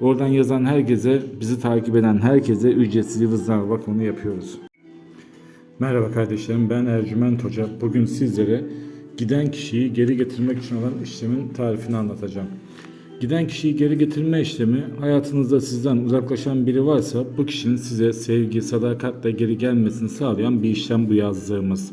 Oradan yazan herkese, bizi takip eden herkese ücretsiz yıldızname bakımını yapıyoruz. Merhaba kardeşlerim, ben Ercüment Hoca. Bugün sizlere giden kişiyi geri getirmek için olan işlemin tarifini anlatacağım. Giden kişiyi geri getirme işlemi hayatınızda sizden uzaklaşan biri varsa bu kişinin size sevgi, sadakatle geri gelmesini sağlayan bir işlem bu yazdığımız.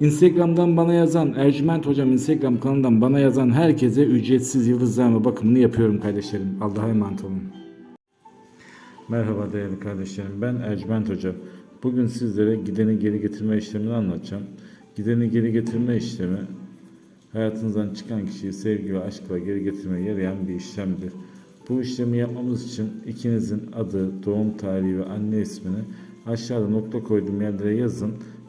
Instagram'dan bana yazan, Ercüment Hocam Instagram kanalından bana yazan herkese ücretsiz yıldızname bakımını yapıyorum kardeşlerim. Allah'a emanet olun. Merhaba değerli kardeşlerim. Ben Ercüment Hoca. Bugün sizlere gideni geri getirme işlemini anlatacağım. Gideni geri getirme işlemi hayatınızdan çıkan kişiyi sevgi ve aşkla geri getirmeye yarayan bir işlemdir. Bu işlemi yapmamız için ikinizin adı, doğum tarihi ve anne ismini aşağıda nokta koyduğum yerlere yazın